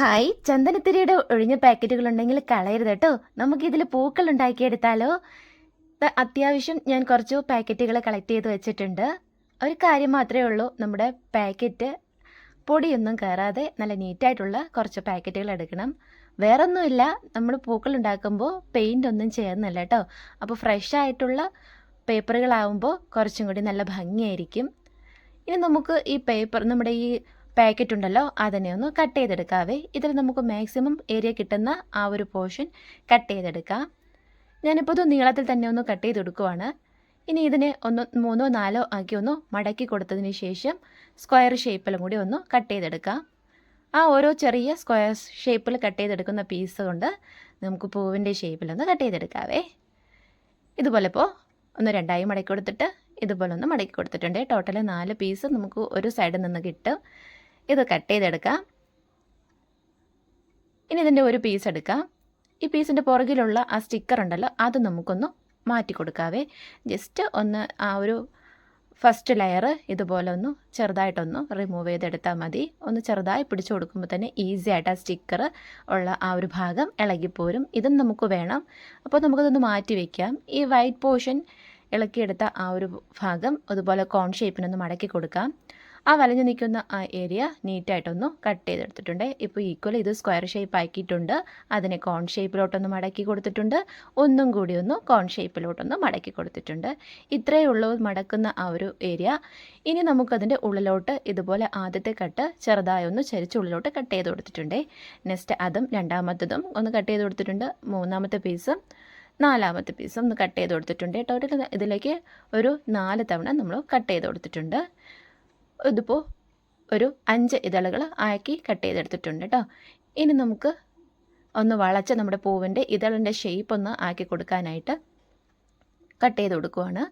Hi. ചന്ദനത്തിരിയുടെ ഒഴിഞ്ഞ പാക്കറ്റുകൾ ഉണ്ടെങ്കിൽ കളയരുത് കേട്ടോ. നമുക്ക് ഇതിൽ പൂക്കൾ ഉണ്ടാക്കിയെടുത്താലോ അത്യാവശ്യം ഞാൻ കുറച്ച് പാക്കറ്റുകൾ കളക്ട് ചെയ്ത് വെച്ചിട്ടുണ്ട്. ഒരു കാര്യം മാത്രമേ ഉള്ളൂ. നമ്മുടെ പാക്കറ്റ് പൊടിയൊന്നും കയറാതെ നല്ല നീറ്റായിട്ടുള്ള കുറച്ച് പാക്കറ്റുകൾ എടുക്കണം. വേറൊന്നുമില്ല. നമ്മൾ പൂക്കൾ ഉണ്ടാക്കുമ്പോൾ പെയിന്റ് ഒന്നും ചേർന്നില്ല കേട്ടോ. അപ്പോൾ ഫ്രഷ് ആയിട്ടുള്ള പേപ്പറുകളാവുമ്പോൾ കുറച്ചും കൂടി നല്ല ഭംഗിയായിരിക്കും. ഇനി നമുക്ക് ഈ പേപ്പർ നമ്മുടെ ഈ പാക്കറ്റ് ഉണ്ടല്ലോ അതിനെ ഒന്ന് കട്ട് ചെയ്തെടുക്കാവേ. ഇതിൽ നമുക്ക് മാക്സിമം ഏരിയ കിട്ടുന്ന ആ ഒരു പോർഷൻ കട്ട് ചെയ്തെടുക്കാം. ഞാനിപ്പോൾ ഇത് നീളത്തിൽ തന്നെ ഒന്ന് കട്ട് ചെയ്തെടുക്കുവാണ്. ഇനി ഇതിനെ ഒന്ന് മൂന്നോ നാലോ ആക്കി ഒന്ന് മടക്കി കൊടുത്തതിന് ശേഷം സ്ക്വയർ ഷേപ്പിലും കൂടി ഒന്ന് കട്ട് ചെയ്തെടുക്കാം. ആ ഓരോ ചെറിയ സ്ക്വയർ ഷേപ്പിൽ കട്ട് ചെയ്തെടുക്കുന്ന പീസ് കൊണ്ട് നമുക്ക് പൂവിന്റെ ഷേപ്പിലൊന്ന് കട്ട് ചെയ്തെടുക്കാവേ. ഇതുപോലെ ഇപ്പോൾ ഒന്ന് രണ്ടായി മടക്കി കൊടുത്തിട്ട് ഇതുപോലെ ഒന്ന് മടക്കി കൊടുത്തിട്ടുണ്ട്. ടോട്ടൽ നാല് പീസ് നമുക്ക് ഒരു സൈഡിൽ നിന്ന് കിട്ടും. ഇത് കട്ട് ചെയ്തെടുക്കാം. ഇനി ഇതിന്റെ ഒരു പീസ് എടുക്കാം. ഈ പീസിന്റെ പുറകിലുള്ള ആ സ്റ്റിക്കർ ഉണ്ടല്ലോ അത് നമുക്കൊന്ന് മാറ്റി കൊടുക്കാവേ. ജസ്റ്റ് ഒന്ന് ആ ഒരു ഫസ്റ്റ് ലെയർ ഇതുപോലെ ഒന്ന് ചെറുതായിട്ടൊന്ന് റിമൂവ് ചെയ്തെടുത്താൽ മതി. ഒന്ന് ചെറുതായി പിടിച്ചു കൊടുക്കുമ്പോൾ തന്നെ ഈസി ആയിട്ട് ആ സ്റ്റിക്കർ ഉള്ള ആ ഒരു ഭാഗം ഇളകിപ്പോരും. ഇതും നമുക്ക് വേണം. അപ്പോൾ നമുക്കതൊന്ന് മാറ്റി വയ്ക്കാം ഈ വൈറ്റ് പോർഷൻ ഇളക്കിയെടുത്ത ആ ഒരു ഭാഗം അതുപോലെ കോൺ ഷേപ്പിനൊന്ന് മടക്കി കൊടുക്കാം. ആ വലഞ്ഞു നിൽക്കുന്ന ആ ഏരിയ നീറ്റായിട്ടൊന്ന് കട്ട് ചെയ്തെടുത്തിട്ടുണ്ട്. ഇപ്പോൾ ഈക്വൽ ഇത് സ്ക്വയർ ഷേപ്പ് ആക്കിയിട്ടുണ്ട്. അതിനെ കോൺ ഷേപ്പിലോട്ടൊന്ന് മടക്കി കൊടുത്തിട്ടുണ്ട്. ഒന്നും കൂടി ഒന്ന് കോൺ ഷേപ്പിലോട്ടൊന്ന് മടക്കി കൊടുത്തിട്ടുണ്ട്. ഇത്രയേ ഉള്ളൂ മടക്കുന്ന ആ ഒരു ഏരിയ ഇനി നമുക്കതിന്റെ ഉള്ളിലോട്ട് ഇതുപോലെ ആദ്യത്തെ കട്ട് ചെറുതായി ഒന്ന് ചരിച്ച് ഉള്ളിലോട്ട് കട്ട് ചെയ്ത് കൊടുത്തിട്ടുണ്ട്. നെക്സ്റ്റ് അതും രണ്ടാമത്തതും ഒന്ന് കട്ട് ചെയ്ത് കൊടുത്തിട്ടുണ്ട്. മൂന്നാമത്തെ പീസും നാലാമത്തെ പീസും ഒന്ന് കട്ട് ചെയ്ത് കൊടുത്തിട്ടുണ്ട്. ടോട്ടൽ ഇതിലേക്ക് ഒരു നാല് തവണ നമ്മൾ കട്ട് ചെയ്ത് കൊടുത്തിട്ടുണ്ട്. ഇതിപ്പോൾ ഒരു അഞ്ച് ഇതളുകൾ ആക്കി കട്ട് ചെയ്തെടുത്തിട്ടുണ്ട് കേട്ടോ ഇനി നമുക്ക് ഒന്ന് വളച്ച് നമ്മുടെ പൂവിന്റെ ഇതളിന്റെ ഷേപ്പ് ഒന്ന് ആക്കി കൊടുക്കാനായിട്ട് കട്ട് ചെയ്ത് കൊടുക്കുവാണ്.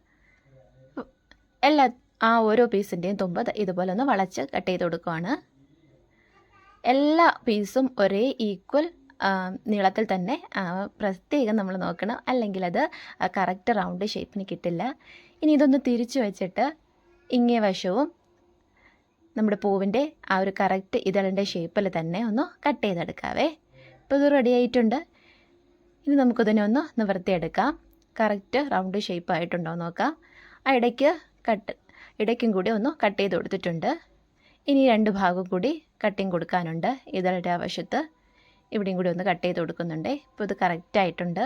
എല്ലാ ആ ഓരോ പീസിന്റെയും തുമ്പ് ഇതുപോലെ ഒന്ന് വളച്ച് കട്ട് ചെയ്ത് കൊടുക്കുവാണ്. എല്ലാ പീസും ഒരേ ഈക്വൽ നീളത്തിൽ തന്നെ പ്രത്യേകം നമ്മൾ നോക്കണം. അല്ലെങ്കിൽ അത് കറക്റ്റ് റൗണ്ട് ഷേപ്പിന് കിട്ടില്ല. ഇനി ഇതൊന്ന് തിരിച്ചു വെച്ചിട്ട് ഇങ്ങേ വശവും നമ്മുടെ പൂവിന്റെ ആ ഒരു കറക്റ്റ് ഇതളിന്റെ ഷേപ്പിൽ തന്നെ ഒന്ന് കട്ട് ചെയ്തെടുക്കാവേ. ഇപ്പോൾ ഇത് റെഡി ആയിട്ടുണ്ട്. ഇനി നമുക്കിതിനെ ഒന്ന് നിവർത്തിയെടുക്കാം. കറക്റ്റ് റൗണ്ട് ഷേപ്പ് ആയിട്ടുണ്ടോ നോക്കാം. ആ ഇടയ്ക്ക് കട്ട് ഇടയ്ക്കും കൂടി ഒന്ന് കട്ട് ചെയ്ത് കൊടുത്തിട്ടുണ്ട്. ഇനി രണ്ട് ഭാഗം കൂടി കട്ടിങ് കൊടുക്കാനുണ്ട് ഇതളുടെ വശത്ത്. ഇവിടെയും കൂടി ഒന്ന് കട്ട് ചെയ്ത് കൊടുക്കുന്നുണ്ട്. ഇപ്പോൾ ഇത് കറക്റ്റായിട്ടുണ്ട്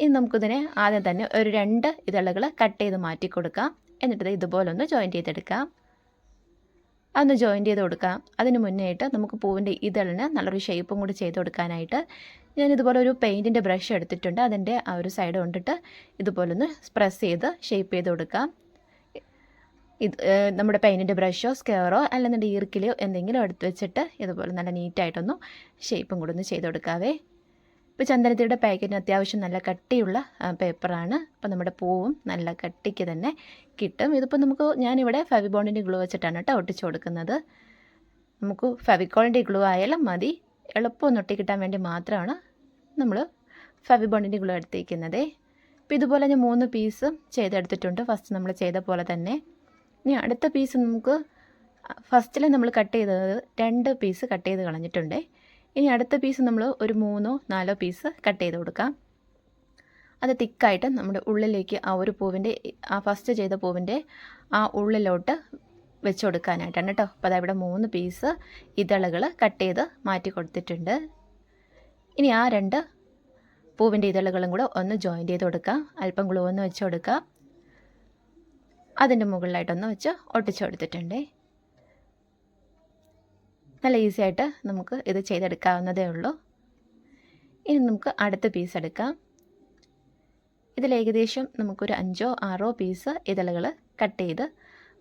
ഇനി നമുക്കിതിനെ ആദ്യം തന്നെ ഒരു രണ്ട് ഇതളുകൾ കട്ട് ചെയ്ത് മാറ്റി കൊടുക്കാം എന്നിട്ട് ഇതുപോലെ ഒന്ന് ജോയിൻ ചെയ്തെടുക്കാം. അതൊന്ന് ജോയിൻ ചെയ്ത് കൊടുക്കാം. അതിന് മുന്നേയായിട്ട് നമുക്ക് പൂവിന്റെ ഇതളിന് നല്ലൊരു ഷേപ്പും കൂടി ചെയ്ത് കൊടുക്കാനായിട്ട് ഞാൻ ഇതുപോലെ ഒരു പെയിന്റിന്റെ ബ്രഷ് എടുത്തിട്ടുണ്ട്. അതിന്റെ ആ ഒരു സൈഡ് കൊണ്ടിട്ട് ഇതുപോലെ ഒന്ന് പ്രസ് ചെയ്ത് ഷേപ്പ് ചെയ്ത് കൊടുക്കാം. ഇത് നമ്മുടെ പെയിന്റിന്റെ ബ്രഷോ സ്കെയറോ അല്ലെന്നുണ്ടെങ്കിൽ ഈർക്കിലോ എന്തെങ്കിലും എടുത്ത് വെച്ചിട്ട് ഇതുപോലെ നല്ല നീറ്റായിട്ടൊന്നും ഷേപ്പും കൂടെ ഒന്ന് ചെയ്ത് കൊടുക്കാവേ. ഇപ്പോൾ ചന്ദനത്തിയുടെ പാക്കറ്റിന് അത്യാവശ്യം നല്ല കട്ടിയുള്ള പേപ്പറാണ്. അപ്പോൾ നമ്മുടെ പൂവും നല്ല കട്ടിക്ക് തന്നെ കിട്ടും. ഇതിപ്പോൾ നമുക്ക് ഞാനിവിടെ ഫെവിബോണ്ടിന്റെ ഗ്ലൂ വെച്ചിട്ടാണ് കേട്ടോ ഒട്ടിച്ച് കൊടുക്കുന്നത്. നമുക്ക് ഫെവിക്കോളിന്റെ ഗ്ലൂ ആയാലും മതി. എളുപ്പം ഒട്ടിക്കിട്ടാൻ ഒട്ടി കിട്ടാൻ വേണ്ടി മാത്രമാണ് നമ്മൾ ഫെവിബോണ്ടിന്റെ ഗ്ലൂ എടുത്തിരിക്കുന്നത്. ഇപ്പോൾ ഇതുപോലെ ഞാൻ മൂന്ന് പീസ് ചെയ്തെടുത്തിട്ടുണ്ട്. ഫസ്റ്റ് നമ്മൾ ചെയ്ത പോലെ തന്നെ. ഇനി അടുത്ത പീസ് നമുക്ക് ഫസ്റ്റിൽ നമ്മൾ കട്ട് ചെയ്തത് രണ്ട് പീസ് കട്ട് ചെയ്ത് കളഞ്ഞിട്ടുണ്ട്. ഇനി അടുത്ത പീസ് നമ്മൾ ഒരു മൂന്നോ നാലോ പീസ് കട്ട് ചെയ്ത് കൊടുക്കാം. അത് തിക്കായിട്ട് നമ്മുടെ ഉള്ളിലേക്ക് ആ ഒരു പൂവിന്റെ ആ ഫസ്റ്റ് ചെയ്ത പൂവിന്റെ ആ ഉള്ളിലോട്ട് വെച്ച് കൊടുക്കാനായിട്ടാണ് കേട്ടോ അപ്പോൾ അതവിടെ മൂന്ന് പീസ് ഇതളകൾ കട്ട് ചെയ്ത് മാറ്റി കൊടുത്തിട്ടുണ്ട്. ഇനി ആ രണ്ട് പൂവിന്റെ ഇതളുകളും കൂടെ ഒന്ന് ജോയിന്റ് ചെയ്ത് കൊടുക്കാം. അല്പം ഗ്ലൂ ഒന്ന് വെച്ച് കൊടുക്കാം. അതിന്റെ മുകളിലായിട്ടൊന്ന് വെച്ച് ഒട്ടിച്ചു കൊടുത്തിട്ടുണ്ട്. നല്ല ഈസി ആയിട്ട് നമുക്ക് ഇത് ചെയ്തെടുക്കാവുന്നതേ ഉള്ളൂ. ഇനി നമുക്ക് അടുത്ത പീസ് എടുക്കാം. ഇതിൽ ഏകദേശം നമുക്കൊരു അഞ്ചോ ആറോ പീസ് ഇതളുകൾ കട്ട് ചെയ്ത്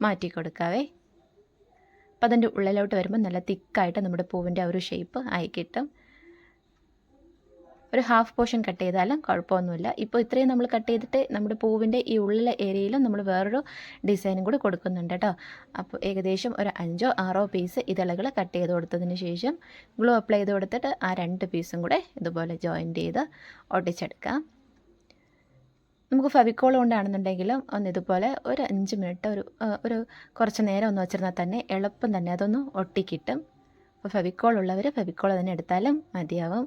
മാറ്റി കൊടുക്കാവേ അപ്പം അതിന്റെ ഉള്ളിലോട്ട് വരുമ്പോൾ നല്ല തിക്കായിട്ട് നമ്മുടെ പൂവിന്റെ ആ ഒരു ഷേപ്പ് ആയി കിട്ടും. ഒരു ഹാഫ് പോർഷൻ കട്ട് ചെയ്താലും കുഴപ്പമൊന്നുമില്ല. ഇപ്പോൾ ഇത്രയും നമ്മൾ കട്ട് ചെയ്തിട്ട് നമ്മുടെ പൂവിന്റെ ഈ ഉള്ളിലെ ഏരിയയിലും നമ്മൾ വേറൊരു ഡിസൈനും കൂടി കൊടുക്കുന്നുണ്ട് കേട്ടോ. അപ്പോൾ ഏകദേശം ഒരു അഞ്ചോ ആറോ പീസ് ഇതളകൾ കട്ട് ചെയ്ത് കൊടുത്തതിന് ശേഷം ഗ്ലൂ അപ്ലൈ ചെയ്ത് കൊടുത്തിട്ട് ആ രണ്ട് പീസും കൂടെ ഇതുപോലെ ജോയിന്റ് ചെയ്ത് ഒട്ടിച്ചെടുക്കാം നമുക്ക് ഫെവിക്കോൾ കൊണ്ടാണെന്നുണ്ടെങ്കിലും ഒന്ന് ഇതുപോലെ ഒരു അഞ്ച് മിനിറ്റ് ഒരു ഒരു കുറച്ച് നേരം ഒന്ന് വെച്ചിരുന്നാൽ തന്നെ എളുപ്പം തന്നെ അതൊന്ന് ഒട്ടിക്കിട്ടും. അപ്പോൾ ഫെവിക്കോൾ ഉള്ളവർ ഫെവിക്കോൾ തന്നെ എടുത്താലും മതിയാവും.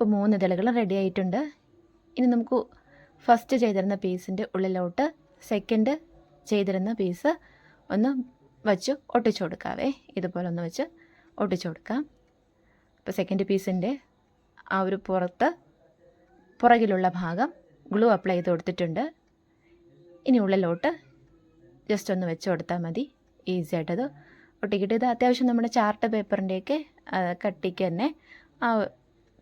ഇപ്പോൾ മൂന്ന് ഇതളുകൾ റെഡി ആയിട്ടുണ്ട്. ഇനി നമുക്ക് ഫസ്റ്റ് ചെയ്തിരുന്ന പീസിന്റെ ഉള്ളിലോട്ട് സെക്കൻഡ് ചെയ്തിരുന്ന പീസ് ഒന്ന് വച്ച് ഒട്ടിച്ചു കൊടുക്കാവേ. ഇതുപോലെ ഒന്ന് വെച്ച് ഒട്ടിച്ചു കൊടുക്കാം. അപ്പോൾ സെക്കൻഡ് പീസിന്റെ ആ ഒരു പുറത്ത് പുറകിലുള്ള ഭാഗം ഗ്ലൂ അപ്ലൈ ചെയ്ത് കൊടുത്തിട്ടുണ്ട്. ഇനി ഉള്ളിലോട്ട് ജസ്റ്റ് ഒന്ന് വെച്ച് കൊടുത്താൽ മതി. ഈസി ആയിട്ടത് ഒട്ടിക്കിട്ട് ഇത് അത്യാവശ്യം നമ്മുടെ ചാർട്ട് പേപ്പറിന്റെയൊക്കെ കട്ടിക്ക് തന്നെ ആ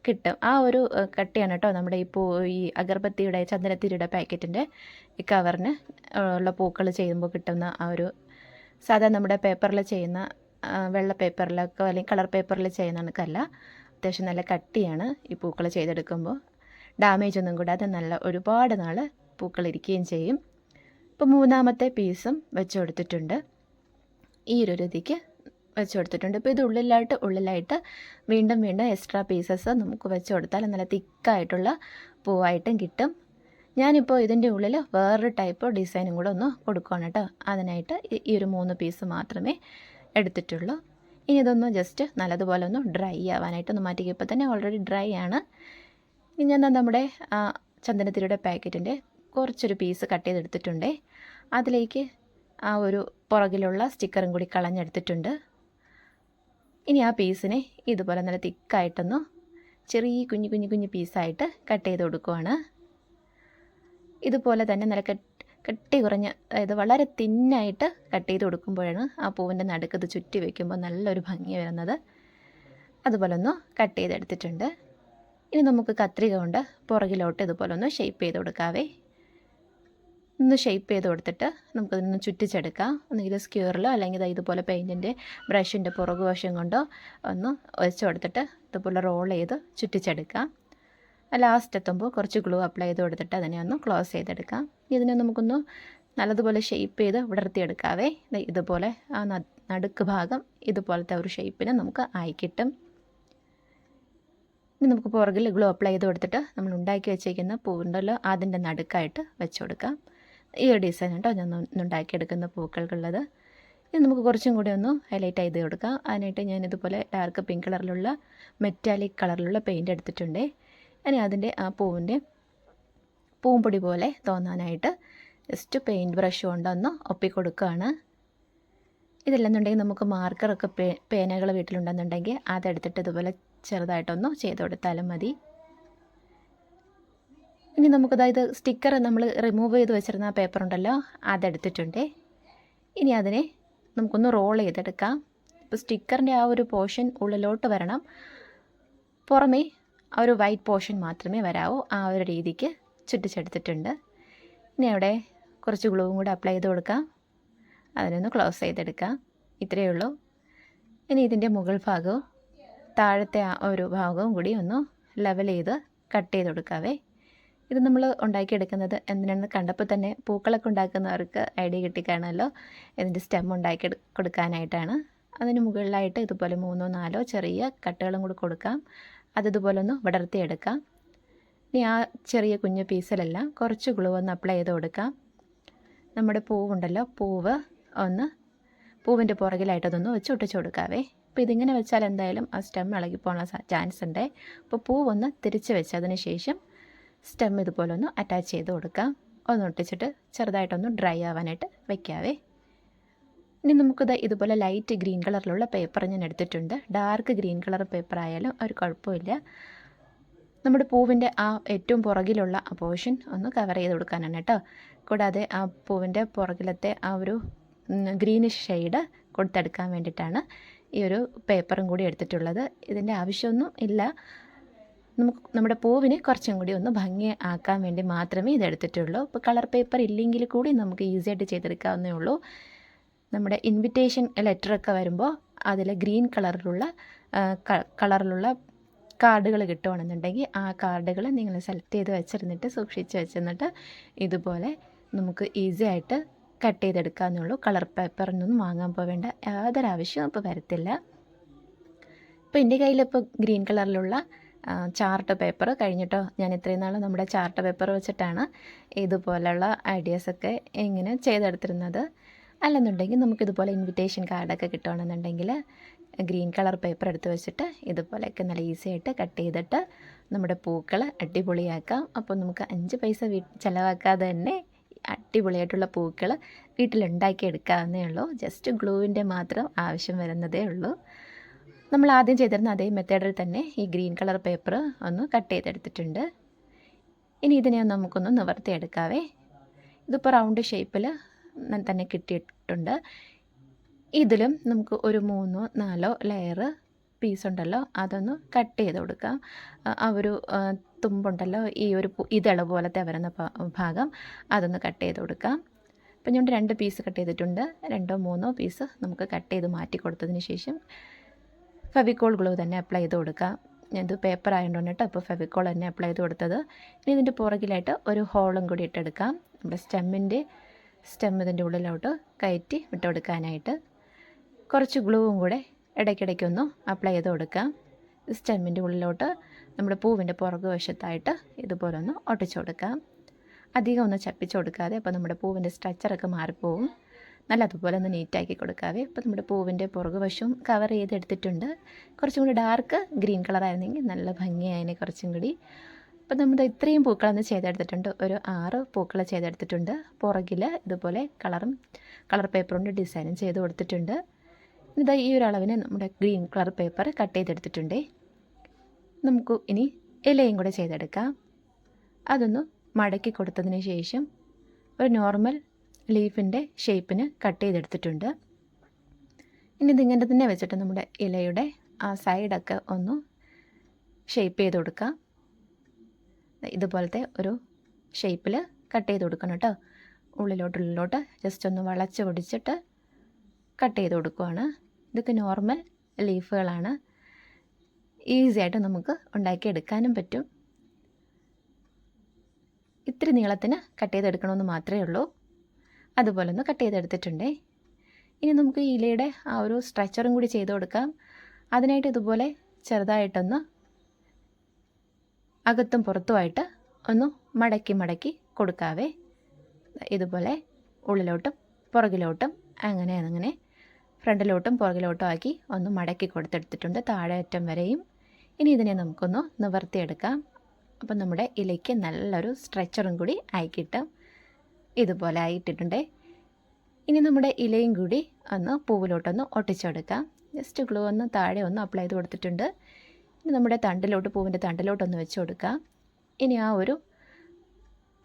കിട്ടും. ആ ഒരു കട്ടിയാണ് കേട്ടോ നമ്മുടെ ഈ പൂ ഈ അഗർബത്തിയുടെ ചന്ദനത്തിരിയുടെ പാക്കറ്റിന്റെ ഈ കവറിന് ഉള്ള പൂക്കൾ ചെയ്യുമ്പോൾ കിട്ടുന്ന ആ ഒരു സാധാരണ നമ്മുടെ പേപ്പറിൽ ചെയ്യുന്ന വെള്ള പേപ്പറിലൊക്കെ അല്ലെങ്കിൽ കളർ പേപ്പറിൽ ചെയ്യുന്ന കണക്കല്ല. അത്യാവശ്യം നല്ല കട്ടിയാണ് ഈ പൂക്കൾ ചെയ്തെടുക്കുമ്പോൾ. ഡാമേജ് ഒന്നും കൂടാതെ നല്ല ഒരുപാട് നാൾ പൂക്കൾ ഇരിക്കുകയും ചെയ്യും. ഇപ്പോൾ മൂന്നാമത്തെ പീസും വെച്ച് കൊടുത്തിട്ടുണ്ട്. ഈ ഒരു രീതിക്ക് വെച്ച് കൊടുത്തിട്ടുണ്ട് ഇപ്പോൾ ഇത് ഉള്ളിലായിട്ട് ഉള്ളിലായിട്ട് വീണ്ടും വീണ്ടും എക്സ്ട്രാ പീസസ് നമുക്ക് വെച്ച് കൊടുത്താൽ നല്ല തിക്കായിട്ടുള്ള പൂവായിട്ടും കിട്ടും. ഞാനിപ്പോൾ ഇതിന്റെ ഉള്ളിൽ വേറൊരു ടൈപ്പ് ഡിസൈനും കൂടെ ഒന്ന് കൊടുക്കുകയാണ് കേട്ടോ. അതിനായിട്ട് ഈ- ഒരു മൂന്ന് പീസ് മാത്രമേ എടുത്തിട്ടുള്ളൂ. ഇനി ഇതൊന്ന് ജസ്റ്റ് നല്ലതുപോലെ ഒന്ന് ഡ്രൈ ആവാനായിട്ട് ഒന്ന് മാറ്റി ഇപ്പോൾ തന്നെ ഓൾറെഡി ഡ്രൈ ആണ്. ഇനി ഞാൻ നമ്മുടെ ചന്ദനത്തിരിയുടെ പാക്കറ്റിന്റെ കുറച്ചൊരു പീസ് കട്ട് ചെയ്തെടുത്തിട്ടുണ്ട്. അതിലേക്ക് ആ ഒരു പുറകിലുള്ള സ്റ്റിക്കറും കൂടി കളഞ്ഞെടുത്തിട്ടുണ്ട്. ഇനി ആ പീസിനെ ഇതുപോലെ നല്ല തിക്കായിട്ടൊന്ന് ചെറിയ കുഞ്ഞു കുഞ്ഞു കുഞ്ഞു പീസായിട്ട് കട്ട് ചെയ്ത് കൊടുക്കുവാണ്. ഇതുപോലെ തന്നെ നല്ല കട്ടി കുറഞ്ഞ അതായത് വളരെ തിന്നായിട്ട് കട്ട് ചെയ്ത് കൊടുക്കുമ്പോഴാണ് ആ പൂവിന്റെ നടുക്കത് ചുറ്റി വയ്ക്കുമ്പോൾ നല്ലൊരു ഭംഗി വരുന്നത്. അതുപോലെ ഒന്ന് കട്ട് ചെയ്തെടുത്തിട്ടുണ്ട്. ഇനി നമുക്ക് കത്രിക കൊണ്ട് പുറകിലോട്ട് ഇതുപോലെ ഒന്ന് ഷേപ്പ് ചെയ്ത് കൊടുക്കാവേ. ഒന്ന് ഷേപ്പ് ചെയ്ത് കൊടുത്തിട്ട് നമുക്കതിനൊന്ന് ചുറ്റിച്ചെടുക്കാം. ഒന്നുകിൽ സ്ക്യൂറിലോ അല്ലെങ്കിൽ ഇതുപോലെ പെയിന്റിന്റെ ബ്രഷിന്റെ പുറകു വശം കൊണ്ടോ ഒന്ന് ഒഴിച്ചു കൊടുത്തിട്ട് ഇതുപോലെ റോൾ ചെയ്ത് ചുറ്റിച്ചെടുക്കാം. ലാസ്റ്റ് എത്തുമ്പോൾ കുറച്ച് ഗ്ലൂ അപ്ലൈ ചെയ്ത് കൊടുത്തിട്ട് അതിനെ ഒന്ന് ക്ലോസ് ചെയ്തെടുക്കാം. ഇതിനെ നമുക്കൊന്ന് നല്ലതുപോലെ ഷേപ്പ് ചെയ്ത് വിടർത്തിയെടുക്കാവേ. ഇതുപോലെ ആ നടുക്ക് ഭാഗം ഇതുപോലത്തെ ഒരു ഷേപ്പിന് നമുക്ക് ആയി കിട്ടും. ഇനി നമുക്ക് പുറകിൽ ഗ്ലോ അപ്ലൈ ചെയ്ത് കൊടുത്തിട്ട് നമ്മൾ ഉണ്ടാക്കി വെച്ചേക്കുന്ന പൂവുണ്ടല്ലോ അതിന്റെ നടുക്കായിട്ട് വെച്ച് കൊടുക്കാം. ഈ ഒരു ഡിസൈൻ കേട്ടോ ഞാൻ ഉണ്ടാക്കിയെടുക്കുന്ന പൂക്കൾക്കുള്ളത് ഇനി നമുക്ക് കുറച്ചും കൂടി ഒന്ന് ഹൈലൈറ്റ് ചെയ്ത് കൊടുക്കാം. അതിനായിട്ട് ഞാൻ ഇതുപോലെ ഡാർക്ക് പിങ്ക് കളറിലുള്ള മെറ്റാലിക് കളറിലുള്ള പെയിന്റ് എടുത്തിട്ടുണ്ട്. ഇനി അതിന്റെ ആ പൂവിന്റെ പൂമ്പൊടി പോലെ തോന്നാനായിട്ട് ജസ്റ്റ് പെയിന്റ് ബ്രഷ് കൊണ്ടൊന്ന് ഒപ്പിക്കൊടുക്കുകയാണ്. ഇതല്ലെന്നുണ്ടെങ്കിൽ നമുക്ക് മാർക്കറൊക്കെ പേ പേനകൾ വീട്ടിലുണ്ടെന്നുണ്ടെങ്കിൽ അതെടുത്തിട്ട് ഇതുപോലെ ചെറുതായിട്ടൊന്ന് ചെയ്ത് കൊടുത്താലും മതി. ഇനി നമുക്ക് അതായത് സ്റ്റിക്കർ നമ്മൾ റിമൂവ് ചെയ്ത് വെച്ചിരുന്ന ആ പേപ്പർ ഉണ്ടല്ലോ അതെടുത്തിട്ടുണ്ട്. ഇനി അതിനെ നമുക്കൊന്ന് റോൾ ചെയ്തെടുക്കാം. ഇപ്പോൾ സ്റ്റിക്കറിന്റെ ആ ഒരു പോർഷൻ ഉള്ളിലോട്ട് വരണം. പുറമേ ആ ഒരു വൈറ്റ് പോർഷൻ മാത്രമേ വരാവൂ ആ ഒരു രീതിക്ക് ചുറ്റിച്ചെടുത്തിട്ടുണ്ട്. ഇനി അവിടെ കുറച്ച് ഗ്ലൂവും കൂടെ അപ്ലൈ ചെയ്ത് കൊടുക്കാം. അതിനൊന്ന് ക്ലോസ് ചെയ്തെടുക്കാം. ഇത്രയേ ഉള്ളൂ. ഇനി ഇതിന്റെ മുകൾ ഭാഗവും താഴത്തെ ആ ഒരു ഭാഗവും കൂടി ഒന്ന് ലെവൽ ചെയ്ത് കട്ട് ചെയ്ത് കൊടുക്കാവേ. ഇത് നമ്മൾ ഉണ്ടാക്കിയെടുക്കുന്നത് എന്തിനാണെന്ന് കണ്ടപ്പോൾ തന്നെ പൂക്കളൊക്കെ ഉണ്ടാക്കുന്നവർക്ക് ഐഡിയ കിട്ടിക്കാണല്ലോ. ഇതിന്റെ സ്റ്റെം ഉണ്ടാക്കി കൊടുക്കാനായിട്ടാണ്. അതിന് മുകളിലായിട്ട് ഇതുപോലെ മൂന്നോ നാലോ ചെറിയ കട്ടുകളും കൂടി കൊടുക്കാം. അതിതുപോലെ ഒന്ന് വിടർത്തിയെടുക്കാം. ഇനി ആ ചെറിയ കുഞ്ഞു പീസിലെല്ലാം കുറച്ച് ഗ്ലൂ ഒന്ന് അപ്ലൈ ചെയ്ത് കൊടുക്കാം. നമ്മുടെ പൂവുണ്ടല്ലോ പൂവ് ഒന്ന് പൂവിന്റെ പുറകിലായിട്ട് അതൊന്ന് വെച്ച് ഒട്ടിച്ചു കൊടുക്കാവേ. അപ്പോൾ ഇതിങ്ങനെ വെച്ചാൽ എന്തായാലും ആ സ്റ്റെം ഇളകിപ്പോകാനുള്ള ചാൻസ് ഉണ്ട്. അപ്പോൾ പൂവൊന്ന് തിരിച്ച് വെച്ചതിന് ശേഷം സ്റ്റെം ഇതുപോലെ ഒന്ന് അറ്റാച്ച് ചെയ്ത് കൊടുക്കാം. ഒന്ന് ഒട്ടിച്ചിട്ട് ചെറുതായിട്ടൊന്ന് ഡ്രൈ ആവാനായിട്ട് വയ്ക്കാവേ ഇനി നമുക്കിത് ഇതുപോലെ ലൈറ്റ് ഗ്രീൻ കളറിലുള്ള പേപ്പർ ഞാൻ എടുത്തിട്ടുണ്ട്. ഡാർക്ക് ഗ്രീൻ കളർ പേപ്പർ ആയാലും ഒരു കുഴപ്പമില്ല. നമ്മുടെ പൂവിന്റെ ആ ഏറ്റവും പുറകിലുള്ള ആ പോർഷൻ ഒന്ന് കവർ ചെയ്ത് കൊടുക്കാനാണ് കേട്ടോ. കൂടാതെ ആ പൂവിന്റെ പുറകിലത്തെ ആ ഒരു ഗ്രീനിഷ് ഷെയ്ഡ് കൊടുത്തെടുക്കാൻ വേണ്ടിയിട്ടാണ് ഈ ഒരു പേപ്പറും കൂടി എടുത്തിട്ടുള്ളത്. ഇതിന്റെ ആവശ്യമൊന്നും ഇല്ല. നമുക്ക് നമ്മുടെ പൂവിനെ കുറച്ചും കൂടി ഒന്ന് ഭംഗി ആക്കാൻ വേണ്ടി മാത്രമേ ഇത് എടുത്തിട്ടുള്ളൂ ഇപ്പോൾ കളർ പേപ്പർ ഇല്ലെങ്കിൽ കൂടി നമുക്ക് ഈസി ആയിട്ട് ചെയ്തെടുക്കാവുന്നേ ഉള്ളൂ. നമ്മുടെ ഇൻവിറ്റേഷൻ ലെറ്ററൊക്കെ വരുമ്പോൾ അതിൽ ഗ്രീൻ കളറിലുള്ള കളറിലുള്ള കാർഡുകൾ കിട്ടുകയാണെന്നുണ്ടെങ്കിൽ ആ കാർഡുകൾ നിങ്ങൾ സെലക്ട് ചെയ്ത് വെച്ചിരുന്നിട്ട് സൂക്ഷിച്ച് വെച്ചിരുന്നിട്ട് ഇതുപോലെ നമുക്ക് ഈസി ആയിട്ട് കട്ട് ചെയ്തെടുക്കാവുന്നേ ഉള്ളൂ. കളർ പേപ്പറിനൊന്നും വാങ്ങാൻ പോവേണ്ട യാതൊരാവശ്യവും ഇപ്പോൾ വരത്തില്ല. ഇപ്പോൾ എന്റെ കയ്യിലിപ്പോൾ ഗ്രീൻ കളറിലുള്ള ചാർട്ട് പേപ്പർ കഴിഞ്ഞിട്ടോ? ഞാൻ ഇത്രയും നാൾ നമ്മുടെ ചാർട്ട് പേപ്പർ വെച്ചിട്ടാണ് ഇതുപോലെയുള്ള ഐഡിയാസൊക്കെ ഇങ്ങനെ ചെയ്തെടുത്തിരുന്നത്. അല്ലെന്നുണ്ടെങ്കിൽ നമുക്കിതുപോലെ ഇൻവിറ്റേഷൻ കാർഡൊക്കെ കിട്ടുകയാണെന്നുണ്ടെങ്കിൽ ഗ്രീൻ കളർ പേപ്പർ എടുത്ത് വെച്ചിട്ട് ഇതുപോലെയൊക്കെ നല്ല ഈസി ആയിട്ട് കട്ട് ചെയ്തിട്ട് നമ്മുടെ പൂക്കൾ അടിപൊളിയാക്കാം. അപ്പോൾ നമുക്ക് അഞ്ച് പൈസ വീ ചിലവാക്കാതെ തന്നെ അടിപൊളിയായിട്ടുള്ള പൂക്കൾ വീട്ടിലുണ്ടാക്കി എടുക്കാവുന്നേ ഉള്ളൂ. ജസ്റ്റ് ഗ്ലൂവിന്റെ മാത്രം ആവശ്യം വരുന്നതേ ഉള്ളൂ. നമ്മൾ ആദ്യം ചെയ്തിരുന്ന അതേ മെത്തേഡിൽ തന്നെ ഈ ഗ്രീൻ കളർ പേപ്പർ ഒന്ന് കട്ട് ചെയ്തെടുത്തിട്ടുണ്ട്. ഇനി ഇതിനെ നമുക്കൊന്ന് നിവർത്തിയെടുക്കാവേ. ഇതിപ്പോൾ റൗണ്ട് ഷേപ്പിൽ തന്നെ കിട്ടിയിട്ടുണ്ട്. ഇതിലും നമുക്ക് ഒരു മൂന്നോ നാലോ ലെയർ പീസ് ഉണ്ടല്ലോ അതൊന്ന് കട്ട് ചെയ്ത് കൊടുക്കാം. ആ- ഒരു തുമ്പുണ്ടല്ലോ ഈ ഒരു ഇതള പോലത്തെ വരുന്ന ഭാഗം അതൊന്ന് കട്ട് ചെയ്ത് കൊടുക്കാം. ഇപ്പം ഞാൻ രണ്ട് പീസ് കട്ട് ചെയ്തിട്ടുണ്ട്. രണ്ടോ മൂന്നോ പീസ് നമുക്ക് കട്ട് ചെയ്ത് മാറ്റി കൊടുത്തതിന് ശേഷം ഫെവിക്കോൾ ഗ്ലൂ തന്നെ അപ്ലൈ ചെയ്ത് കൊടുക്കാം ഇത് പേപ്പർ ആയതുകൊണ്ട് കേട്ടോ അപ്പോൾ ഫെവിക്കോൾ തന്നെ അപ്ലൈ ചെയ്ത് കൊടുത്തത്. ഇനി ഇതിന്റെ പുറകിലായിട്ട് ഒരു ഹോളും കൂടി ഇട്ടെടുക്കാം. നമ്മുടെ സ്റ്റെമ്മിന്റെ സ്റ്റെം ഇതിന്റെ ഉള്ളിലോട്ട് കയറ്റി വിട്ടുകൊടുക്കാനായിട്ട് കുറച്ച് ഗ്ലൂവും കൂടെ ഇടയ്ക്കിടയ്ക്കൊന്ന് അപ്ലൈ ചെയ്ത് കൊടുക്കാം. സ്റ്റെമ്മിന്റെ ഉള്ളിലോട്ട് നമ്മുടെ പൂവിന്റെ പുറകു വശത്തായിട്ട് ഇതുപോലെ ഒന്ന് ഒട്ടിച്ചു കൊടുക്കാം. അധികം ഒന്ന് ചപ്പിച്ചു കൊടുക്കാതെ അപ്പോൾ നമ്മുടെ പൂവിന്റെ സ്ട്രക്ചറൊക്കെ മാറിപ്പോവും. നല്ല അതുപോലെ ഒന്ന് നീറ്റാക്കി കൊടുക്കാവേ. അപ്പോൾ നമ്മുടെ പൂവിന്റെ പുറകു വശവും കവർ ചെയ്തെടുത്തിട്ടുണ്ട്. കുറച്ചും കൂടി ഡാർക്ക് ഗ്രീൻ കളറായിരുന്നെങ്കിൽ നല്ല ഭംഗിയായതിനെ കുറച്ചും കൂടി. അപ്പോൾ നമ്മൾ ഇത്രയും പൂക്കളൊന്ന് ചെയ്തെടുത്തിട്ടുണ്ട്. ഒരു ആറ് പൂക്കൾ ചെയ്തെടുത്തിട്ടുണ്ട്. പുറകിൽ ഇതുപോലെ കളറും കളർ പേപ്പർ ഡിസൈനും ചെയ്ത് കൊടുത്തിട്ടുണ്ട്. ഇതാ ഈ ഒരു അളവിന് നമ്മുടെ ഗ്രീൻ കളർ പേപ്പർ കട്ട് ചെയ്തെടുത്തിട്ടുണ്ട്. നമുക്ക് ഇനി ഇലയും കൂടെ ചെയ്തെടുക്കാം. അതൊന്ന് മടക്കി കൊടുത്തതിന് ശേഷം ഒരു നോർമൽ ലീഫിന്റെ ഷേപ്പിന് കട്ട് ചെയ്തെടുത്തിട്ടുണ്ട്. ഇനി ഇതിങ്ങനെ തന്നെ വെച്ചിട്ട് നമ്മുടെ ഇലയുടെ ആ സൈഡൊക്കെ ഒന്ന് ഷേപ്പ് ചെയ്ത് കൊടുക്കാം. ഇതുപോലത്തെ ഒരു ഷേപ്പിൽ കട്ട് ചെയ്ത് കൊടുക്കണം കേട്ടോ. ഉള്ളിലോട്ട് ഉള്ളിലോട്ട് ജസ്റ്റ് ഒന്ന് വളച്ച് പൊടിച്ചിട്ട് കട്ട് ചെയ്ത് കൊടുക്കുവാണ്. ഇതൊക്കെ നോർമൽ ലീഫുകളാണ് ഈസി ആയിട്ട് നമുക്ക് ഉണ്ടാക്കിയെടുക്കാനും പറ്റും. ഇത്തിരി നീളത്തിന് കട്ട് ചെയ്തെടുക്കണമെന്ന് മാത്രമേ ഉള്ളൂ. അതുപോലെ ഒന്ന് കട്ട് ചെയ്തെടുത്തിട്ടുണ്ടേ. ഇനി നമുക്ക് ഇലയുടെ ആ ഒരു സ്ട്രക്ചറും കൂടി ചെയ്ത് കൊടുക്കാം. അതിനായിട്ട് ഇതുപോലെ ചെറുതായിട്ടൊന്ന് അകത്തും പുറത്തുമായിട്ട് ഒന്ന് മടക്കി മടക്കി കൊടുക്കാവേ. ഇതുപോലെ ഉള്ളിലോട്ടും പുറകിലോട്ടും അങ്ങനെ അങ്ങനെ ഫ്രണ്ടിലോട്ടും പുറകിലോട്ടും ആക്കി ഒന്ന് മടക്കി കൊടുത്തെടുത്തിട്ടുണ്ട് താഴെ അറ്റം വരെയും. ഇനി ഇതിനെ നമുക്കൊന്ന് നിവർത്തിയെടുക്കാം. അപ്പം നമ്മുടെ ഇലയ്ക്ക് നല്ലൊരു സ്ട്രെച്ചറും കൂടി ആയി കിട്ടും. ഇതുപോലെ ആയിട്ടിട്ടുണ്ട്. ഇനി നമ്മുടെ ഇലയും കൂടി ഒന്ന് പൂവിലോട്ടൊന്ന് ഒട്ടിച്ചെടുക്കാം. ജസ്റ്റ് ഗ്ലൂ ഒന്ന് താഴെ ഒന്ന് അപ്ലൈ ചെയ്ത് കൊടുത്തിട്ടുണ്ട്. ഇനി നമ്മുടെ തണ്ടിലോട്ട് പൂവിന്റെ തണ്ടിലോട്ടൊന്ന് വെച്ച് കൊടുക്കാം. ഇനി ആ ഒരു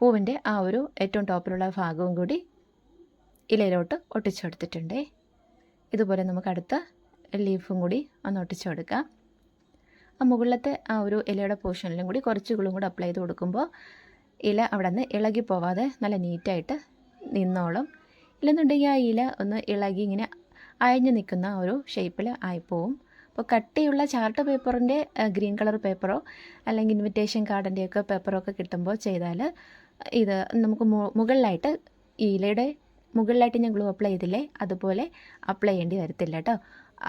പൂവിന്റെ ആ ഒരു ഏറ്റവും ടോപ്പിലുള്ള ഭാഗവും കൂടി ഇലയിലോട്ട് ഒട്ടിച്ചെടുത്തിട്ടുണ്ട്. ഇതുപോലെ നമുക്ക് അടുത്ത ലീഫും കൂടി ഒന്ന് ഒട്ടിച്ചു കൊടുക്കാം ആ മുകളിലത്തെ ആ ഒരു ഇലയുടെ പോർഷനിലും കൂടി കുറച്ച് ഗ്ലൂ കൂടി അപ്ലൈ ചെയ്ത് കൊടുക്കുമ്പോൾ ഇല അവിടെ നിന്ന് ഇളകി പോവാതെ നല്ല നീറ്റായിട്ട് നിന്നോളും. ഇല്ലെന്നുണ്ടെങ്കിൽ ആ ഇല ഒന്ന് ഇളകി ഇങ്ങനെ അയഞ്ഞു നിൽക്കുന്ന ഒരു ഷേപ്പിൽ ആയിപ്പോവും. അപ്പോൾ കട്ടിയുള്ള ചാർട്ട് പേപ്പറിന്റെ ഗ്രീൻ കളർ പേപ്പറോ അല്ലെങ്കിൽ ഇൻവിറ്റേഷൻ കാർഡിന്റെയൊക്കെ പേപ്പറോ ഒക്കെ കിട്ടുമ്പോൾ ചെയ്താൽ ഇത് നമുക്ക് മുകളിലായിട്ട് ഇലയുടെ മുകളിലായിട്ട് ഞാൻ ഗ്ലൂ അപ്ലൈ ചെയ്തില്ലേ? അതുപോലെ അപ്ലൈ ചെയ്യേണ്ടി വരത്തില്ല കേട്ടോ.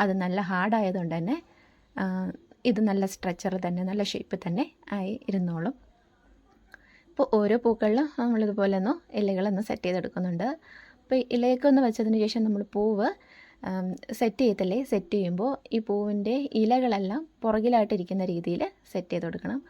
അത് നല്ല ഹാർഡായതുകൊണ്ട് തന്നെ ഇത് നല്ല സ്ട്രെച്ചർ തന്നെ നല്ല ഷേപ്പ് തന്നെ ആയി ഇരുന്നോളും. ഇപ്പോൾ ഓരോ പൂക്കളിലും നമ്മളിതുപോലെ ഒന്ന് ഇലകളൊന്ന് സെറ്റ് ചെയ്തെടുക്കുന്നുണ്ട്. അപ്പോൾ ഇലയൊക്കെ ഒന്ന് വെച്ചതിന് ശേഷം നമ്മൾ പൂവ് സെറ്റ് ചെയ്യത്തില്ലേ? സെറ്റ് ചെയ്യുമ്പോൾ ഈ പൂവിന്റെ ഇലകളെല്ലാം പുറകിലായിട്ടിരിക്കുന്ന രീതിയിൽ സെറ്റ് ചെയ്ത് കൊടുക്കണം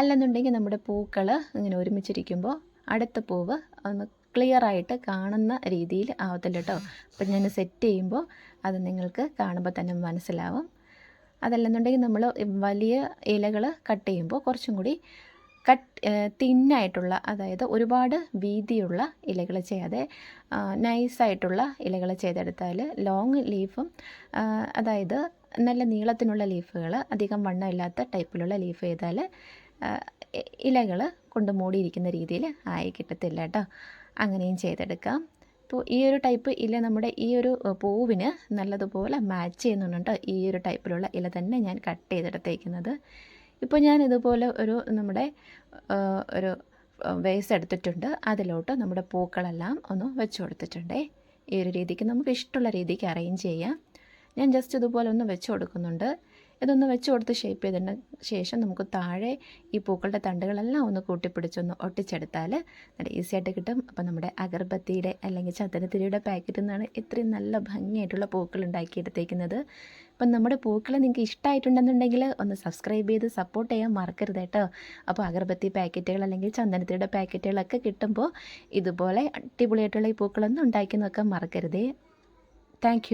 അല്ലെന്നുണ്ടെങ്കിൽ നമ്മുടെ പൂക്കൾ ഇങ്ങനെ ഒരുമിച്ചിരിക്കുമ്പോൾ അടുത്ത പൂവ് ഒന്ന് ക്ലിയർ ആയിട്ട് കാണുന്ന രീതിയിൽ ആവത്തില്ല കേട്ടോ. അപ്പം ഞാൻ സെറ്റ് ചെയ്യുമ്പോൾ അത് നിങ്ങൾക്ക് കാണുമ്പോൾ തന്നെ മനസ്സിലാവും. അതല്ലെന്നുണ്ടെങ്കിൽ നമ്മൾ വലിയ ഇലകൾ കട്ട് ചെയ്യുമ്പോൾ കുറച്ചും കൂടി കട്ട് തിന്നായിട്ടുള്ള അതായത് ഒരുപാട് വീതിയുള്ള ഇലകൾ ചെയ്യാതെ നൈസായിട്ടുള്ള ഇലകൾ ചെയ്തെടുത്താൽ ലോങ് ലീഫും അതായത് നല്ല നീളത്തിനുള്ള ലീഫുകൾ അധികം വണ്ണമില്ലാത്ത ടൈപ്പിലുള്ള ലീഫ് ചെയ്താൽ ഇലകൾ കൊണ്ട് മൂടിയിരിക്കുന്ന രീതിയിൽ ആയി കിട്ടത്തില്ല കേട്ടോ അങ്ങനെയും ചെയ്തെടുക്കാം. ഇപ്പോൾ ഈ ഒരു ടൈപ്പ് ഇല നമ്മുടെ ഈ ഒരു പൂവിന് നല്ലതുപോലെ മാച്ച് ചെയ്യുന്നുണ്ട് ഈ ഒരു ടൈപ്പിലുള്ള ഇല തന്നെ ഞാൻ കട്ട് ചെയ്തെടുത്തേക്കുന്നത്. ഇപ്പോൾ ഞാൻ ഇതുപോലെ ഒരു നമ്മുടെ ഒരു വേസ് എടുത്തിട്ടുണ്ട്. അതിലോട്ട് നമ്മുടെ പൂക്കളെല്ലാം ഒന്ന് വെച്ച് കൊടുത്തിട്ടുണ്ടേ. ഈ ഒരു രീതിക്ക് നമുക്ക് ഇഷ്ടമുള്ള രീതിക്ക് അറേഞ്ച് ചെയ്യാം. ഞാൻ ജസ്റ്റ് ഇതുപോലെ ഒന്ന് വെച്ച് കൊടുക്കുന്നുണ്ട്. ഇതൊന്ന് വെച്ച് കൊടുത്ത് ഷേപ്പ് ചെയ്തതിന് ശേഷം നമുക്ക് താഴെ ഈ പൂക്കളുടെ തണ്ടുകളെല്ലാം ഒന്ന് കൂട്ടിപ്പിടിച്ചൊന്ന് ഒട്ടിച്ചെടുത്താൽ നല്ല ഈസി ആയിട്ട് കിട്ടും. അപ്പോൾ നമ്മുടെ അഗർബത്തിയുടെ അല്ലെങ്കിൽ ചന്ദനത്തിരിയുടെ പാക്കറ്റിൽ നിന്നാണ് ഇത്രയും നല്ല ഭംഗിയായിട്ടുള്ള പൂക്കൾ ഉണ്ടാക്കിയെടുത്തേക്കുന്നത്. അപ്പം നമ്മുടെ പൂക്കൾ നിങ്ങൾക്ക് ഇഷ്ടമായിട്ടുണ്ടെന്നുണ്ടെങ്കിൽ ഒന്ന് സബ്സ്ക്രൈബ് ചെയ്ത് സപ്പോർട്ട് ചെയ്യാൻ മറക്കരുത് കേട്ടോ. അപ്പോൾ അഗർബത്തി പാക്കറ്റുകൾ അല്ലെങ്കിൽ ചന്ദനത്തിയുടെ പാക്കറ്റുകളൊക്കെ കിട്ടുമ്പോൾ ഇതുപോലെ അടിപൊളിയായിട്ടുള്ള ഈ പൂക്കളൊന്നും ഉണ്ടാക്കി നോക്കാൻ മറക്കരുതേ. താങ്ക്